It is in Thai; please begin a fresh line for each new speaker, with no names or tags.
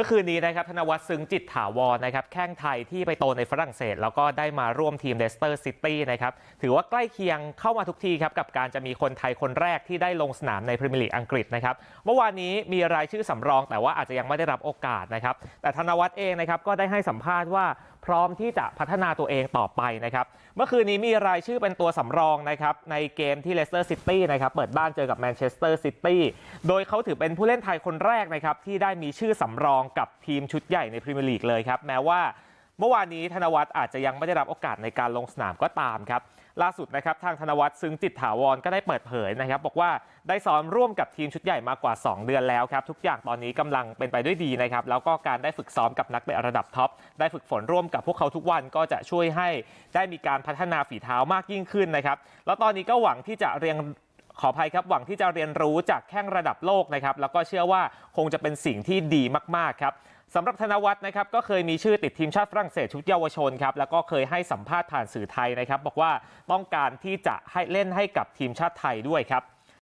มื่อคืนนี้นะครับธนวัฒน์ซึ้งจิตถาวรนะครับแข้งไทยที่ไปโตในฝรั่งเศส แล้วก็ได้มาร่วมทีมเลสเตอร์ซิตี้นะครับถือว่าใกล้เคียงเข้ามาทุกทีครับกับการจะมีคนไทยคนแรกที่ได้ลงสนามในพรีเมียร์ลีกอังกฤษนะครับเมื่อวานนี้มีรายชื่อสำรอง แต่ว่าอาจจะยังไม่ได้รับโอกาสนะครับแต่ธนวัฒน์เองนะครับก็ได้ให้สัมภาษณ์ว่าพร้อมที่จะพัฒนาตัวเองต่อไปนะครับ เมื่อคืนนี้มีรายชื่อเป็นตัวสำรองนะครับในเกมที่เลสเตอร์ซิตี้นะครับเปิดบ้านเจอกับแมนเชสเตอร์ซิตี้โดยเขาถือเป็นผู้เล่นไทยคนแรกนะครับที่ได้มีชื่อสำรองกับทีมชุดใหญ่ในพรีเมียร์ลีกเลยครับแม้ว่า เมื่อวานนี้ธนวัฒน์อาจจะยังไม่ได้รับโอกาสในการลงสนามก็ตามครับล่าสุดนะครับทางธนวัฒน์ซึ้งจิตถาวรก็ได้เปิดเผยนะครับบอกว่าได้ซ้อมร่วมกับทีมชุดใหญ่มากกว่า 2 เดือนแล้วครับทุกอย่างตอนนี้กำลังเป็นไปด้วยดีนะครับแล้วก็การได้ฝึกซ้อมกับนักเตะระดับท็อปได้ฝึกฝนร่วมกับพวกเขาทุกวันก็จะช่วยให้ได้มีการพัฒนาฝีเท้ามากยิ่งขึ้นนะครับแล้วตอนนี้ก็หวังที่จะเรียนขออภัยครับหวังที่จะเรียนรู้จากแข้งระดับโลกนะครับแล้วก็เชื่อว่าคงจะเป็นสิ่งที่ดีมากๆครับ สำหรับธนวัฒน์นะครับก็เคยมีชื่อติดทีมชาติฝรั่งเศสชุดเยาวชนครับแล้วก็เคยให้สัมภาษณ์ผ่านสื่อไทยนะครับบอกว่าต้องการที่จะให้เล่นให้กับทีมชาติไทยด้วยครับ